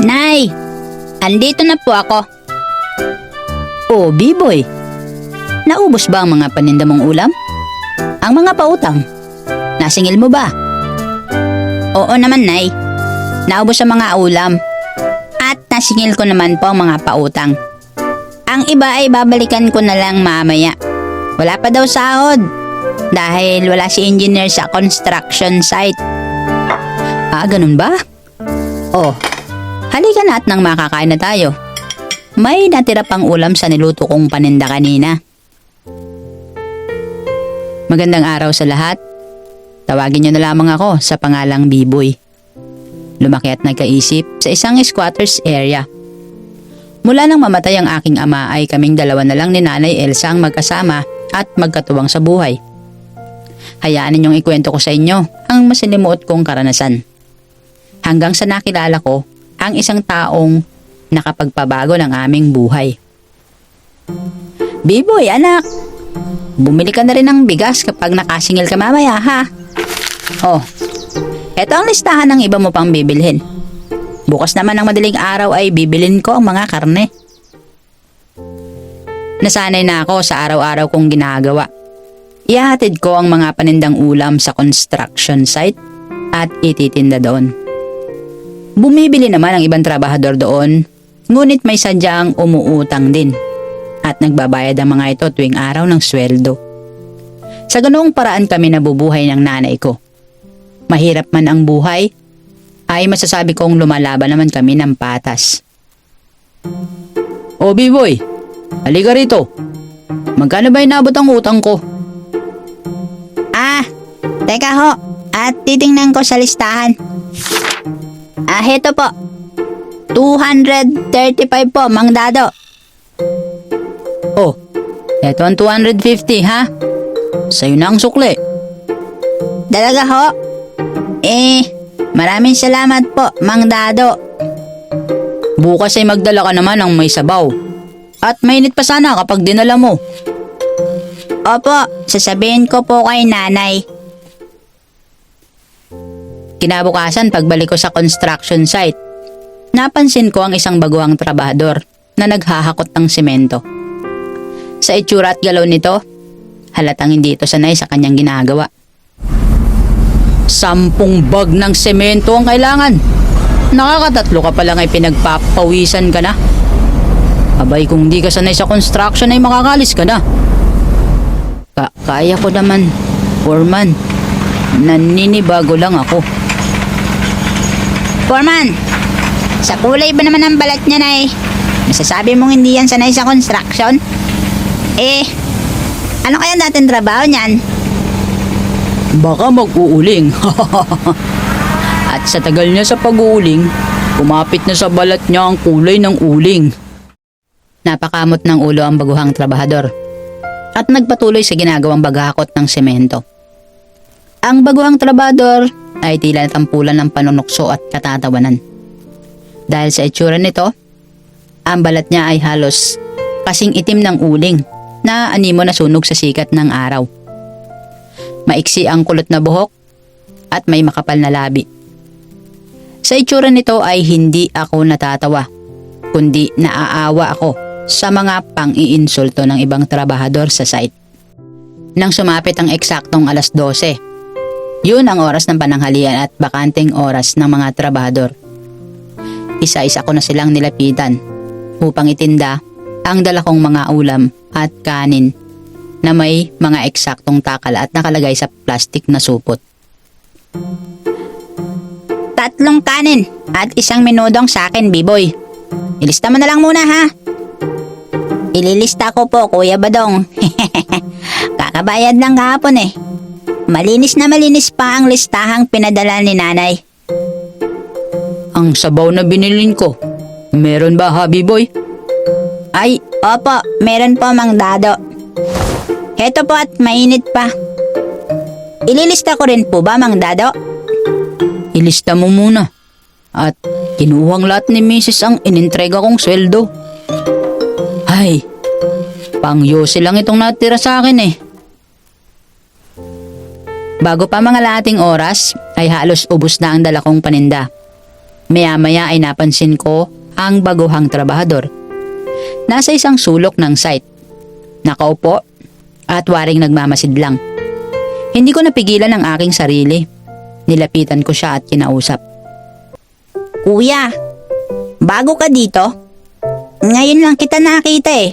Nay, andito na po ako. Oh, B-boy. Naubos ba ang mga paninda mong ulam? Ang mga pautang? Nasingil mo ba? Oo naman, Nay. Naubos ang mga ulam. At nasingil ko naman po ang mga pautang. Ang iba ay babalikan ko na lang mamaya. Wala pa daw sahod. Dahil wala si engineer sa construction site. Ah, ganun ba? Oh, halika na at nang makakain na tayo. May natira pang ulam sa niluto kong paninda kanina. Magandang araw sa lahat. Tawagin niyo na lamang ako sa pangalang Biboy. Lumaki at nagkaisip sa isang squatters area. Mula nang mamatay ang aking ama ay kaming dalawa na lang ni Nanay Elsa ang magkasama at magkatuwang sa buhay. Hayaan ninyong ikwento ko sa inyo ang masinimuot kong karanasan. Hanggang sa nakilala ko ang isang taong nakapagpabago ng aming buhay. Biboy, anak! Bumili ka na rin ng bigas kapag nakasingil ka mamaya, ha? Oh, eto ang listahan ng iba mo pang bibilhin. Bukas naman ng madaling araw ay bibilin ko ang mga karne. Nasanay na ako sa araw-araw kong ginagawa. Ihahatid ko ang mga panindang ulam sa construction site at ititinda doon. Bumibili naman ang ibang trabahador doon, ngunit may sadyang umuutang din at nagbabayad ang mga ito tuwing araw ng sweldo. Sa ganoong paraan kami nabubuhay ng nanay ko. Mahirap man ang buhay, ay masasabi kong lumalaban naman kami ng patas. O B-boy, halika rito. Magkano ba inabot ang utang ko? Ah, teka ho. At titingnan ko sa listahan. Ah, heto po. 235 po, Mang Dado. Oh, eto ang 250 ha? Sa'yo na ang sukli. Dalaga ho? Eh, maraming salamat po, Mang Dado. Bukas ay magdala ka naman ng may sabaw. At mainit pa sana kapag dinala mo. Opo, sasabihin ko po kay nanay. Kinabukasan pagbalik ko sa construction site, napansin ko ang isang baguhang trabahador na naghahakot ng semento. Sa itsura at galaw nito, halatang hindi ito sanay sa kanyang ginagawa. Sampung bag ng semento ang kailangan. Nakakatatlo ka pa lang ay pinagpapawisan ka na. Abay kung di ka sanay sa construction ay makakalis ka na. Ka- kaya ko naman, foreman. Naninibago lang ako. Foreman, sa kulay ba naman ang balat niya na eh? Masasabi mong hindi yan sanay sa construction? Eh, ano kaya dating trabaho niyan? Baka mag-uuling. At sa tagal niya sa pag-uuling, kumapit na sa balat niya ang kulay ng uling. Napakamot ng ulo ang baguhang trabahador at nagpatuloy sa ginagawang baghakot ng semento. Ang baguhang trabahador ay tila tampulan ng panunukso at katatawanan. Dahil sa itsura nito, ang balat niya ay halos kasing itim ng uling na animo na sunog sa sikat ng araw. Maiksi ang kulot na buhok at may makapal na labi. Sa itsura nito ay hindi ako natatawa, kundi naaawa ako sa mga pang-iinsulto ng ibang trabahador sa site. Nang sumapit ang eksaktong alas 12, yun ang oras ng pananghalian at bakanteng oras ng mga trabahador. Isa-isa ko na silang nilapitan upang itinda ang dala kong mga ulam at kanin na may mga eksaktong takal at nakalagay sa plastik na supot. Tatlong kanin at isang minudong sa akin, B-boy. Ilista mo na lang muna ha. Ililista ko po, Kuya Badong. Kakabayad lang kahapon eh. Malinis na malinis pa ang listahang pinadala ni nanay. Ang sabaw na binilin ko, meron ba habi boy? Ay, opo, meron po mang dado. Heto po at mainit pa. Ililista ko rin po ba, Mang Dado? Ilista mo muna. At kinuhang lahat ni Mrs. ang inintrega kong sweldo. Ay, pang lang itong natira sa akin eh. Bago pa mga lating oras, ay halos ubos na ang dala kong paninda. Maya-maya ay napansin ko ang baguhang trabahador. Nasa isang sulok ng site. Nakaupo at waring nagmamasid lang. Hindi ko napigilan ang aking sarili. Nilapitan ko siya at kinausap. Kuya, bago ka dito? Ngayon lang kita nakita eh.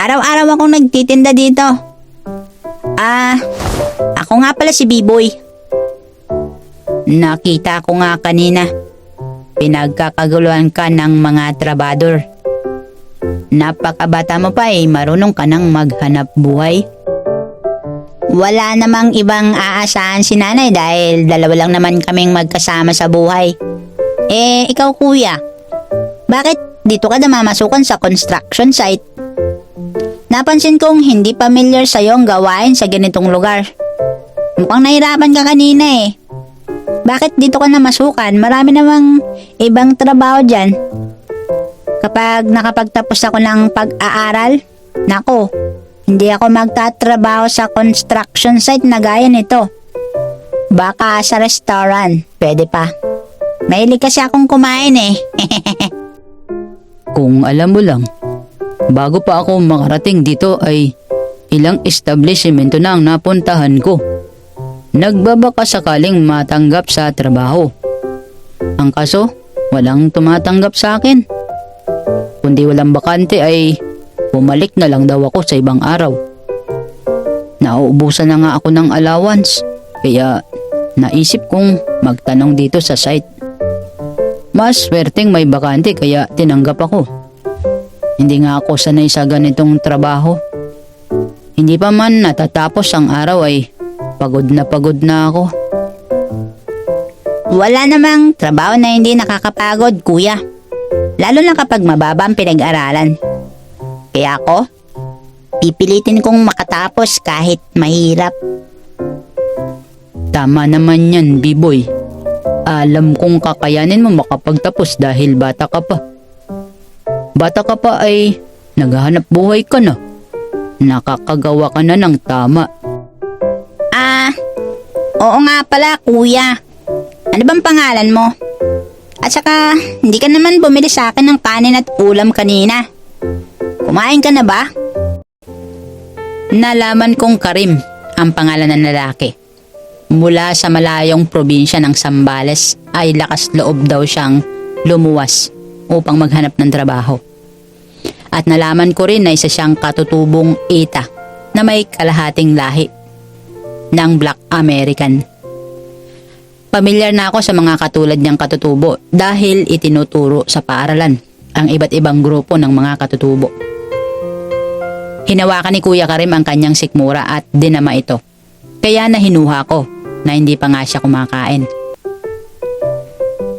Araw-araw akong nagtitinda dito. Ah, ako nga pala si B-Boy. Nakita ko nga kanina. Pinagkakaguluhan ka ng mga trabador. Napakabata mo pa eh, marunong ka nang maghanap buhay. Wala namang ibang aasahan si nanay dahil dalawa lang naman kaming magkasama sa buhay. Eh, ikaw kuya, bakit dito ka namamasukan sa construction site? Napansin kong hindi familiar sa'yo ang gawain sa ganitong lugar. Mukhang nahirapan ka kanina eh. Bakit dito ka namasukan? Marami namang ibang trabaho dyan. Kapag nakapagtapos ako ng pag-aaral, nako, hindi ako magtatrabaho sa construction site na gaya nito. Baka sa restaurant, pwede pa. Mahilig kasi akong kumain eh. Kung alam mo lang, bago pa ako makarating dito ay ilang establishmento na ang napuntahan ko. Nagbabaka sakaling matanggap sa trabaho. Ang kaso, walang tumatanggap sa akin. Kundi walang bakante ay bumalik na lang daw ako sa ibang araw. Nauubusan na nga ako ng allowance, kaya naisip kong magtanong dito sa site. Mas swerteng may bakante kaya tinanggap ako. Hindi nga ako sanay sa ganitong trabaho. Hindi pa man natatapos ang araw ay pagod na pagod na ako. Wala namang trabaho na hindi nakakapagod, kuya. Lalo na kapag mababa ang pinag-aralan. Kaya ako, pipilitin kong makatapos kahit mahirap. Tama naman yan, B-boy. Alam kong kakayanin mo makapagtapos dahil bata ka pa. Bata ka pa ay naghahanap buhay ka na. Nakakagawa ka na ng tama. Ah, oo nga pala, kuya. Ano bang pangalan mo? At saka, hindi ka naman bumili sa akin ng kanin at ulam kanina. Kumain ka na ba? Nalaman kong Karim ang pangalan ng lalaki. Mula sa malayong probinsya ng Sambales ay lakas loob daw siyang lumuwas upang maghanap ng trabaho. At nalaman ko rin na isa siyang katutubong ita na may kalahating lahi ng Black American. Pamilyar na ako sa mga katulad niyang katutubo dahil itinuturo sa paaralan ang iba't ibang grupo ng mga katutubo. Hinawakan ni Kuya Karim ang kanyang sikmura at dinama ito. Kaya nahinuha ko na hindi pa nga siya kumakain.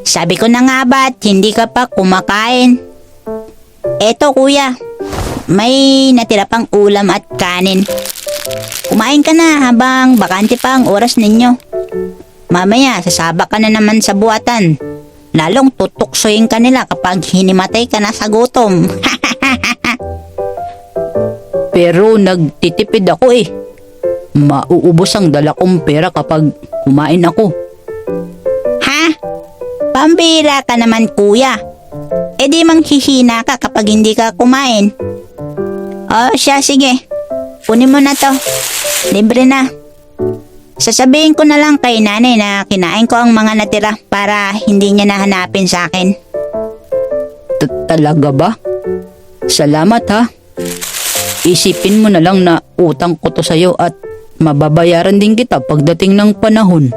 Sabi ko na nga ba't hindi ka pa kumakain? Eto kuya, may natira pang ulam at kanin. Kumain ka na habang bakante pa ang oras ninyo. Mamaya, sasaba ka na naman sa buwatan. Lalong tutuksoyin ka nila kapag hinimatay ka na sa gutom. Pero nagtitipid ako eh. Mauubos ang dala kong pera kapag kumain ako. Pambira ka naman kuya. E di manghihina ka kapag hindi ka kumain. O siya, sige. Kunin mo na to. Libre na. Sasabihin ko na lang kay nanay na kinain ko ang mga natira para hindi niya nahanapin sa akin. Talaga ba? Salamat ha. Isipin mo na lang na utang ko to sa'yo at mababayaran din kita pagdating ng panahon.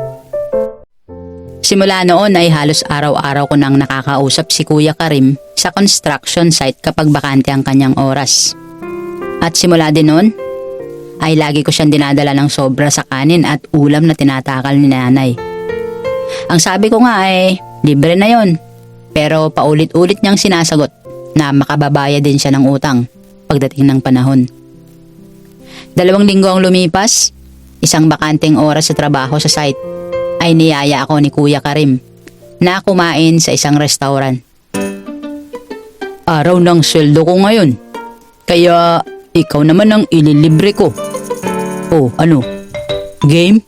Simula noon ay halos araw-araw ko nang nakakausap si Kuya Karim sa construction site kapag bakante ang kanyang oras. At simula din noon, ay lagi ko siyang dinadala ng sobra sa kanin at ulam na tinatakal ni nanay. Ang sabi ko nga ay libre na yon pero paulit-ulit niyang sinasagot na makababaya din siya ng utang pagdating ng panahon. Dalawang linggo ang lumipas, isang bakanteng oras sa trabaho sa site ay niyaya ako ni Kuya Karim na kumain sa isang restaurant. Araw ng sweldo ko ngayon, kaya ikaw naman ang ililibre ko. Oh, ano? Game?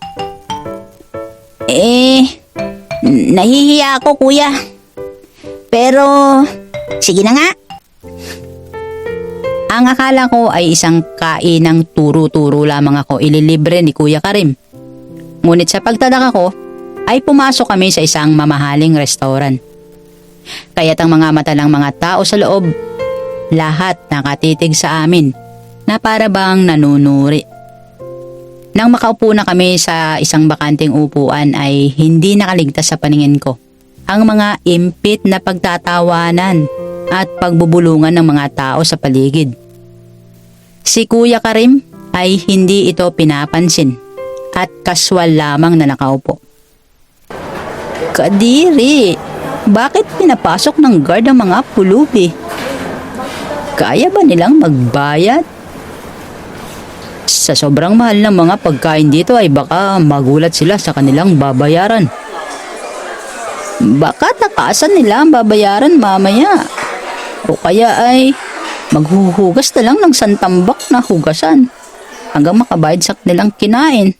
Eh, nahihiya ako kuya. Pero, sige na nga. Ang akala ko ay isang kainang turo-turo lamang ako ililibre ni Kuya Karim. Ngunit sa pagtadaka ko, ay pumasok kami sa isang mamahaling restaurant. Kaya't ang mga mata ng mga tao sa loob, lahat nakatitig sa amin na para bang nanunuri. Nang makaupo na kami sa isang bakanting upuan ay hindi nakaligtas sa paningin ko ang mga impit na pagtatawanan at pagbubulungan ng mga tao sa paligid. Si Kuya Karim ay hindi ito pinapansin at kaswal lamang na nakaupo. Kadiri, bakit pinapasok ng guard ang mga pulubi? Kaya ba nilang magbayad? Sa sobrang mahal ng mga pagkain dito ay baka magulat sila sa kanilang babayaran. Baka takasan nila ang babayaran mamaya. O kaya ay maghuhugas na lang ng santambak na hugasan hanggang makabayad sa kanilang kinain.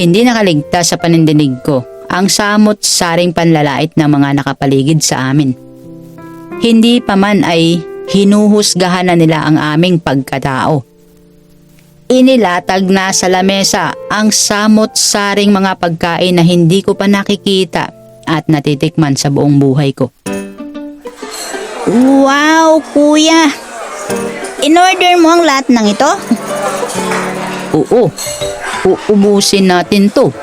Hindi nakaligtas sa panindinig ko ang samot-saring panlalait ng mga nakapaligid sa amin. Hindi pa man ay hinuhusgahan na nila ang aming pagkatao. Inilatag na sa lamesa ang samot-saring mga pagkain na hindi ko pa nakikita at natitikman sa buong buhay ko. Wow, kuya! In-order mo ang lahat ng ito? Oo, uubusin natin to.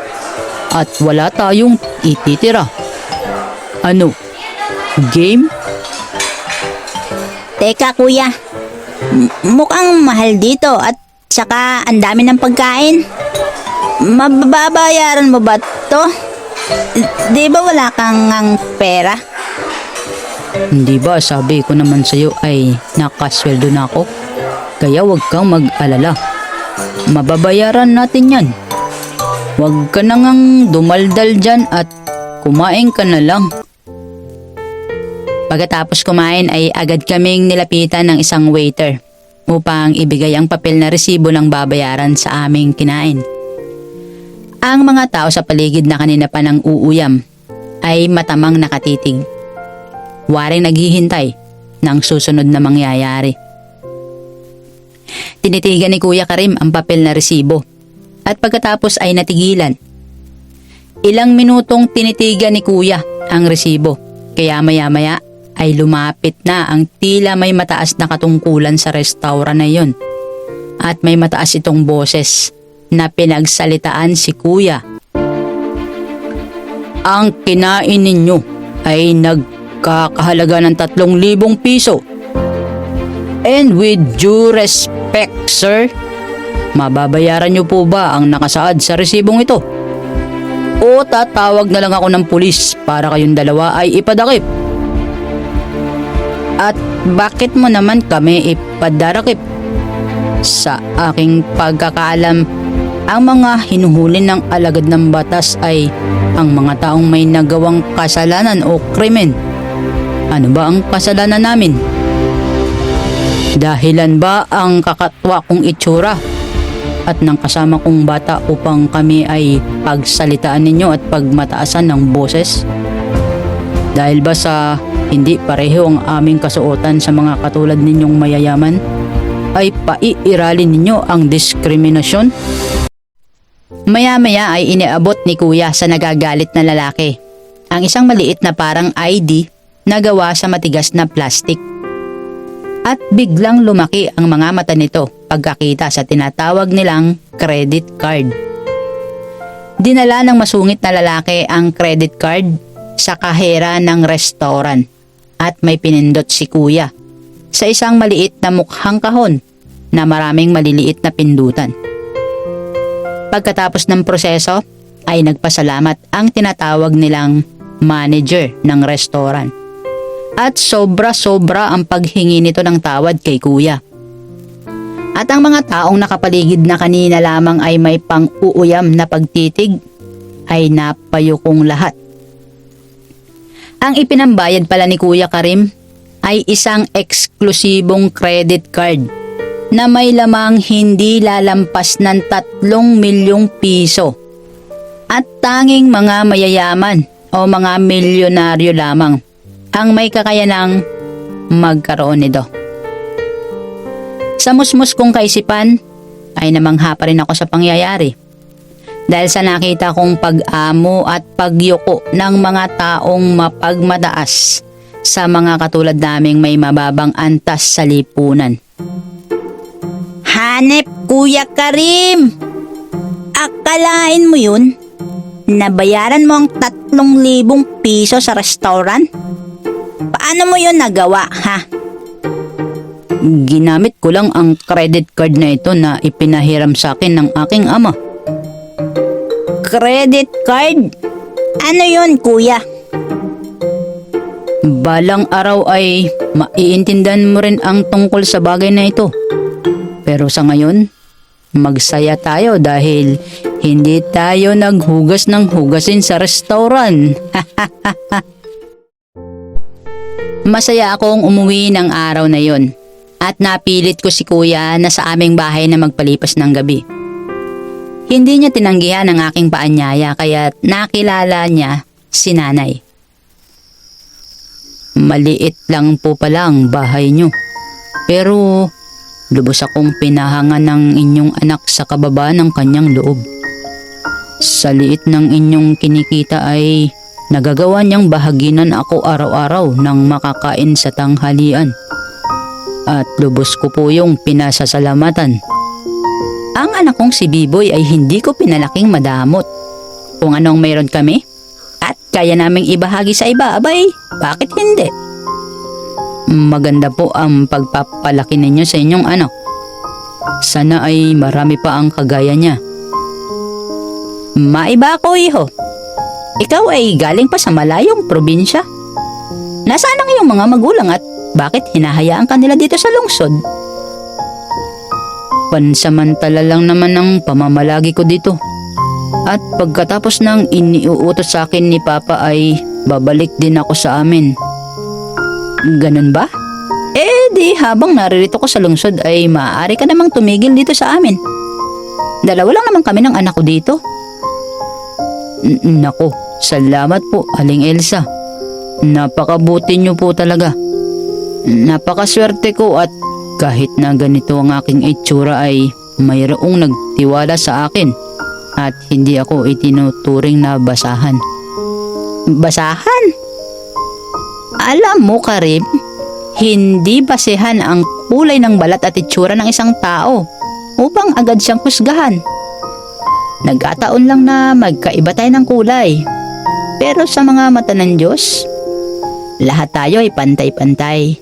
At wala tayong ititira. Ano? Game? Teka kuya, M- mukhang mahal dito at saka ang dami ng pagkain. Mababayaran mo ba to? Di ba wala kang ang pera? Hindi ba sabi ko naman sa'yo ay nakasweldo na ako? Kaya huwag kang mag-alala. Mababayaran natin yan. Huwag ka na ngang dumaldal dyan at kumain ka na lang. Pagkatapos kumain ay agad kaming nilapitan ng isang waiter upang ibigay ang papel na resibo ng babayaran sa aming kinain. Ang mga tao sa paligid na kanina pa ng uuyam ay matamang nakatitig. Waring naghihintay ng susunod na mangyayari. Tinitigan ni Kuya Karim ang papel na resibo at pagkatapos ay natigilan. Ilang minutong tinitigan ni Kuya ang resibo kaya maya-maya ay lumapit na ang tila may mataas na katungkulan sa restaurant na yon. At may mataas itong boses na pinagsalitaan si Kuya. Ang kinain ninyo ay nagkakahalaga ng 3,000 piso. And with due respect, sir, mababayaran niyo po ba ang nakasaad sa resibong ito? O tatawag na lang ako ng pulis para kayong dalawa ay ipadakip? At bakit mo naman kami ipadarakip? Sa aking pagkakaalam, ang mga hinuhuli ng alagad ng batas ay ang mga taong may nagawang kasalanan o krimen. Ano ba ang kasalanan namin? Dahilan ba ang kakatwa kong itsura at ng kasama kong bata upang kami ay pagsalitaan ninyo at pagmataasan ng boses? Dahil ba sa hindi pareho ang aming kasuotan sa mga katulad ninyong mayayaman? Ay paiiralin ninyo ang diskriminasyon? Maya-maya ay iniabot ni kuya sa nagagalit na lalaki. Ang isang maliit na parang ID na gawa sa matigas na plastik. At biglang lumaki ang mga mata nito pagkakita sa tinatawag nilang credit card. Dinala ng masungit na lalaki ang credit card sa kahera ng restaurant at may pinindot si kuya sa isang maliit na mukhang kahon na maraming maliliit na pindutan. Pagkatapos ng proseso ay nagpasalamat ang tinatawag nilang manager ng restaurant. At sobra-sobra ang paghingi nito ng tawad kay kuya. At ang mga taong nakapaligid na kanina lamang ay may pang-uuyam na pagtitig ay napayukong lahat. Ang ipinambayad pala ni Kuya Karim ay isang eksklusibong credit card na may lamang hindi lalampas ng 3 milyong piso. At tanging mga mayayaman o mga milyonaryo lamang ang may kakayanang magkaroon nito. Sa musmus kong kaisipan ay namangha pa rin ako sa pangyayari. Dahil sa nakita kong pag-amo at pagyuko ng mga taong mapagmataas sa mga katulad naming may mababang antas sa lipunan. Hanep, Kuya Karim! Akalain mo yun? Nabayaran mo ang tatlong libong piso sa restaurant? Paano mo yun nagawa, ha? Ginamit ko lang ang credit card na ito na ipinahiram sa akin ng aking ama. Credit card? Ano yun, kuya? Balang araw ay maiintindihan mo rin ang tungkol sa bagay na ito. Pero sa ngayon, magsaya tayo dahil hindi tayo naghugas ng hugasin sa restaurant. Masaya akong umuwi ng araw na yon at napilit ko si kuya na sa aming bahay na magpalipas ng gabi. Hindi niya tinanggihan ang aking paanyaya kaya nakilala niya si nanay. Maliit lang po pala ang bahay niyo. Pero lubos akong pinahangan ng inyong anak sa kababa ng kanyang loob. Sa liit ng inyong kinikita ay nagagawa niyang bahaginan ako araw-araw ng makakain sa tanghalian. At lubos ko po yung pinasasalamatan. Ang anak kong si Biboy ay hindi ko pinalaking madamot. Kung anong mayroon kami, at kaya naming ibahagi sa iba, abay, bakit hindi? Maganda po ang pagpapalaki ninyo sa inyong anak. Sana ay marami pa ang kagaya niya. Maiba ako, iho. Ikaw ay galing pa sa malayong probinsya. Nasaan ang iyong mga magulang at bakit hinahayaan ka nila dito sa lungsod? Pansamantala lang naman ang pamamalagi ko dito. At pagkatapos ng iniuutos sa akin ni Papa ay babalik din ako sa amin. Ganun ba? Eh di habang naririto ko sa lungsod ay maaari ka namang tumigil dito sa amin. Dalawa lang naman kami ng anak ko dito. N- Nako, salamat po Aling Elsa. Napakabuti niyo po talaga. Napakaswerte ko at kahit na ganito ang aking itsura ay mayroong nagtiwala sa akin at hindi ako itinuturing na basahan. Basahan? Alam mo Karim, hindi basehan ang kulay ng balat at itsura ng isang tao upang agad siyang husgahan. Nagkataon lang na magkaiba tayo ng kulay. Pero sa mga mata ng Diyos, lahat tayo ay pantay-pantay.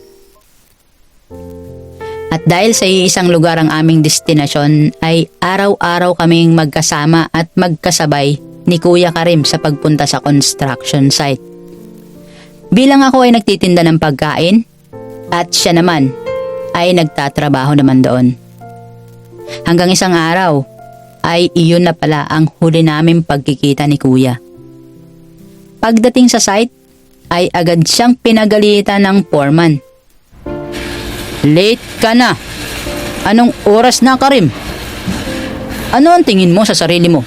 At dahil sa isang lugar ang aming destinasyon ay araw-araw kaming magkasama at magkasabay ni Kuya Karim sa pagpunta sa construction site. Bilang ako ay nagtitinda ng pagkain at siya naman ay nagtatrabaho naman doon. Hanggang isang araw ay iyon na pala ang huli naming pagkikita ni Kuya. Pagdating sa site ay agad siyang pinagalitan ng foreman. Late ka na. Anong oras na Karim? Ano ang tingin mo sa sarili mo?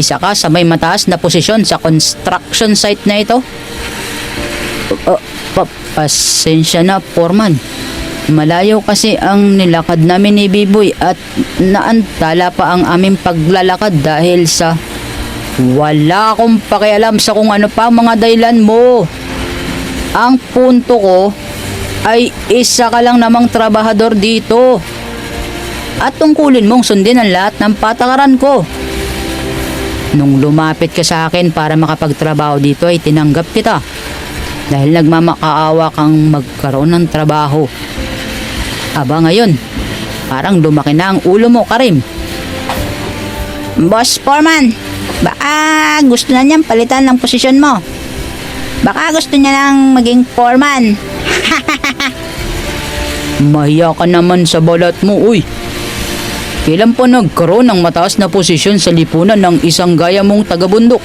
Isa ka sa may mataas na posisyon sa construction site na ito? Uh, pa- pasensya na, Foreman. Malayo kasi ang nilakad namin ni Biboy at naantala pa ang aming paglalakad dahil sa wala akong pakialam sa kung ano pa mga dahilan mo. Ang punto ko ay isa ka lang namang trabahador dito. At tungkulin mong sundin ang lahat ng patakaran ko. Nung lumapit ka sa akin para makapagtrabaho dito ay tinanggap kita. Dahil nagmamakaawa kang magkaroon ng trabaho. Aba ngayon, parang lumaki na ang ulo mo, Karim. Boss Foreman, baka gusto na niyang palitan ng posisyon mo. Baka gusto niya nang maging foreman. Mahiya ka naman sa balat mo, uy. Kailan pa nagkaroon ng mataas na posisyon sa lipunan ng isang gaya mong tagabundok?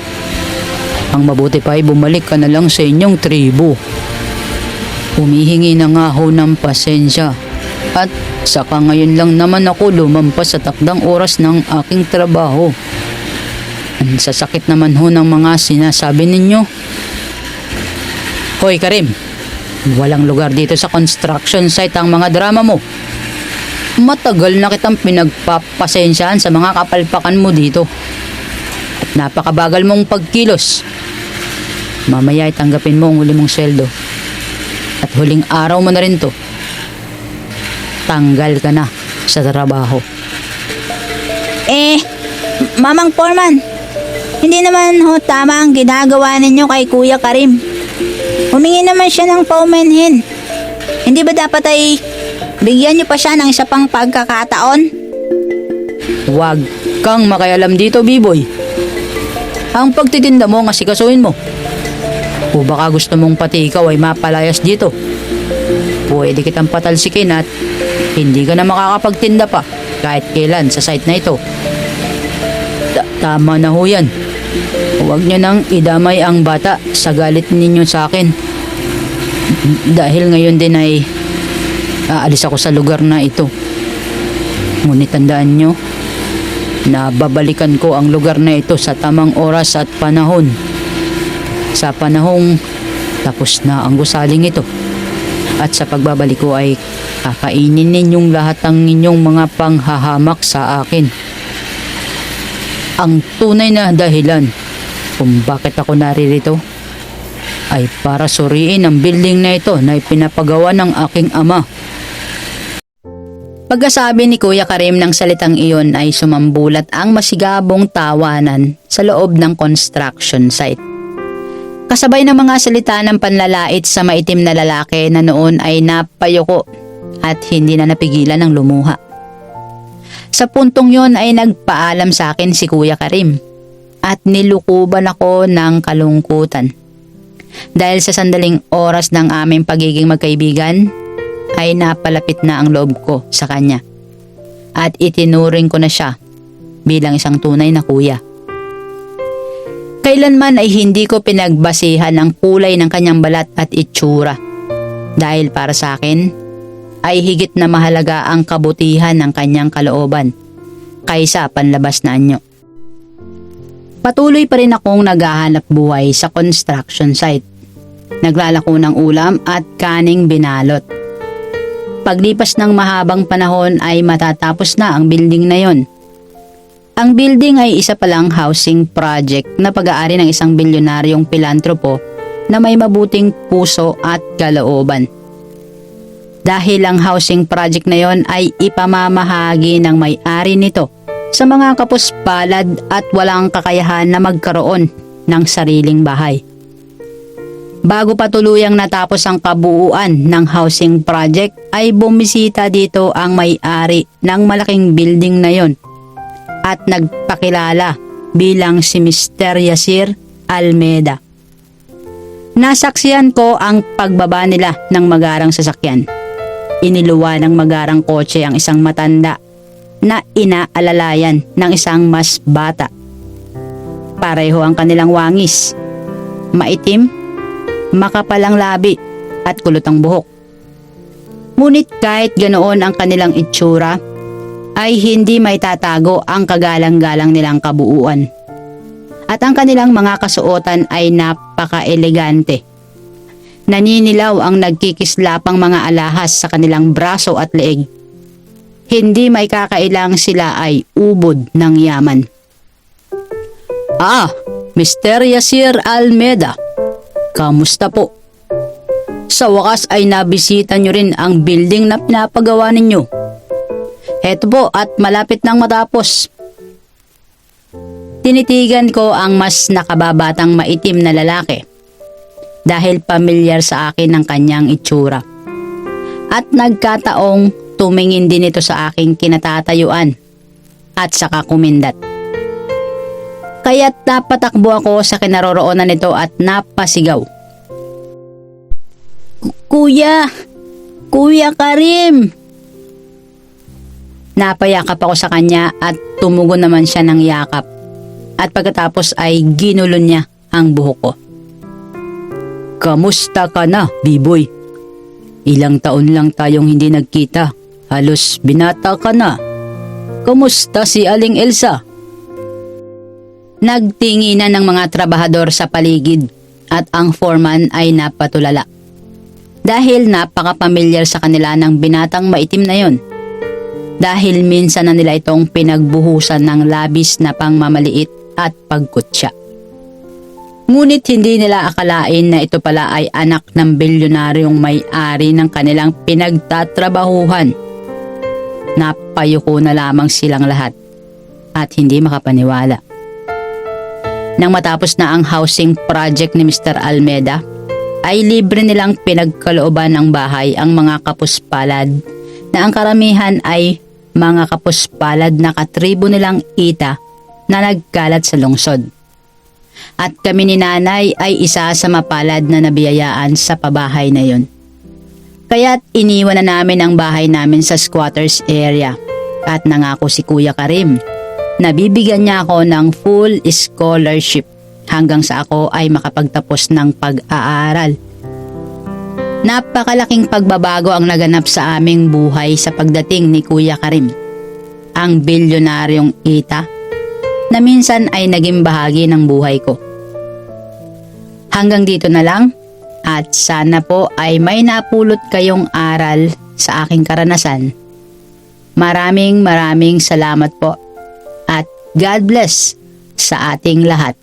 Ang mabuti pa ay bumalik ka na lang sa inyong tribo. Humihingi na nga ho ng pasensya. At saka ngayon lang naman ako lumampas sa takdang oras ng aking trabaho. Sasakit naman ho ng mga sinasabi ninyo. Hoy Karim, walang lugar dito sa construction site ang mga drama mo. Matagal na kitang pinagpapasensyahan sa mga kapalpakan mo dito. At napakabagal mong pagkilos. Mamaya ay tanggapin mo ang huli mong sweldo. At huling araw mo na rin to. Tanggal ka na sa trabaho. Eh, Mamang Foreman, hindi naman ho tama ang ginagawa ninyo kay Kuya Karim. Humingi naman siya ng paumanhin. Hindi ba dapat ay bigyan niyo pa siya ng isa pang pagkakataon? Huwag kang makialam dito, B-boy. Ang pagtitinda mo nga sikasuhin mo. O baka gusto mong pati ikaw ay mapalayas dito. Pwede kitang patalsikin at hindi ka na makakapagtinda pa kahit kailan sa site na ito. Ta- Tama na ho yan. Huwag niyo nang idamay ang bata sa galit ninyo sa akin. Dahil ngayon din ay aalis ako sa lugar na ito. Ngunit tandaan nyo, na babalikan ko ang lugar na ito sa tamang oras at panahon. Sa panahong tapos na ang gusaling ito. At sa pagbabalik ko ay kakainin ninyong lahat ng inyong mga panghahamak sa akin. Ang tunay na dahilan kung bakit ako naririto ay para suriin ang building na ito na ipinapagawa ng aking ama. Pagkasabi ni Kuya Karim ng salitang iyon ay sumambulat ang masigabong tawanan sa loob ng construction site. Kasabay ng mga salita ng panlalait sa maitim na lalaki na noon ay napayoko at hindi na napigilan ng lumuha. Sa puntong yon ay nagpaalam sa akin si Kuya Karim at nilukuban ako ng kalungkutan. Dahil sa sandaling oras ng aming pagiging magkaibigan, ay napalapit na ang loob ko sa kanya. At itinuring ko na siya bilang isang tunay na kuya. Kailanman ay hindi ko pinagbasihan ang kulay ng kanyang balat at itsura. Dahil para sa akin, ay higit na mahalaga ang kabutihan ng kanyang kalooban kaysa panlabas na anyo. Patuloy pa rin akong naghahanap buhay sa construction site. Naglalako ng ulam at kaning binalot. Paglipas ng mahabang panahon ay matatapos na ang building na yon. Ang building ay isa palang housing project na pag-aari ng isang bilyonaryong pilantropo na may mabuting puso at kalooban. Dahil ang housing project na yon ay ipamamahagi ng may-ari nito sa mga kapuspalad at walang kakayahan na magkaroon ng sariling bahay. Bago pa tuluyang natapos ang kabuuan ng housing project ay bumisita dito ang may-ari ng malaking building na yon at nagpakilala bilang si Mr. Yasir Almeda. Nasaksiyan ko ang pagbaba nila ng magarang sasakyan. Iniluwa ng magarang kotse ang isang matanda na inaalalayan ng isang mas bata. Pareho ang kanilang wangis. Maitim, makapalang labi at kulot ang buhok. Ngunit kahit ganoon ang kanilang itsura, ay hindi may tatago ang kagalang-galang nilang kabuuan. At ang kanilang mga kasuotan ay napaka-elegante. Naninilaw ang nagkikislapang mga alahas sa kanilang braso at leeg. Hindi may kakailang sila ay ubod ng yaman. Ah, Mr. Yasir Almeda. Kamusta po? Sa wakas ay nabisita nyo rin ang building na pinapagawa ninyo. Heto po at malapit nang matapos. Tinitigan ko ang mas nakababatang maitim na lalaki dahil pamilyar sa akin ang kanyang itsura. At nagkataong tumingin din ito sa aking kinatatayuan at saka kumindat. Kaya't napatakbo ako sa kinaroroonan nito at napasigaw. Kuya! Kuya Karim! Napayakap ako sa kanya at tumugon naman siya ng yakap. At pagkatapos ay ginulo niya ang buhok ko. Kamusta ka na, B-boy? Ilang taon lang tayong hindi nagkita. Halos binata ka na. Kamusta si Aling Elsa? Nagtinginan ng mga trabahador sa paligid at ang foreman ay napatulala. Dahil napaka-pamilyar sa kanila ng binatang maitim na yon. Dahil minsan na nila itong pinagbuhusan ng labis na pangmamaliit at pagkutsa. Ngunit hindi nila akalain na ito pala ay anak ng bilyonaryong may-ari ng kanilang pinagtatrabahuhan. Napayuko na lamang silang lahat at hindi makapaniwala. Nang matapos na ang housing project ni Mr. Almeda, ay libre nilang pinagkalooban ng bahay ang mga kapuspalad na ang karamihan ay mga kapuspalad na katribo nilang ita na nagkalat sa lungsod. At kami ni nanay ay isa sa mapalad na nabiyayaan sa pabahay na yon. Kaya't iniwan na namin ang bahay namin sa squatters area at nangako si Kuya Karim na bibigyan niya ako ng full scholarship hanggang sa ako ay makapagtapos ng pag-aaral. Napakalaking pagbabago ang naganap sa aming buhay sa pagdating ni Kuya Karim. Ang bilyonaryong ita na minsan ay naging bahagi ng buhay ko. Hanggang dito na lang at sana po ay may napulot kayong aral sa aking karanasan. Maraming maraming salamat po at God bless sa ating lahat.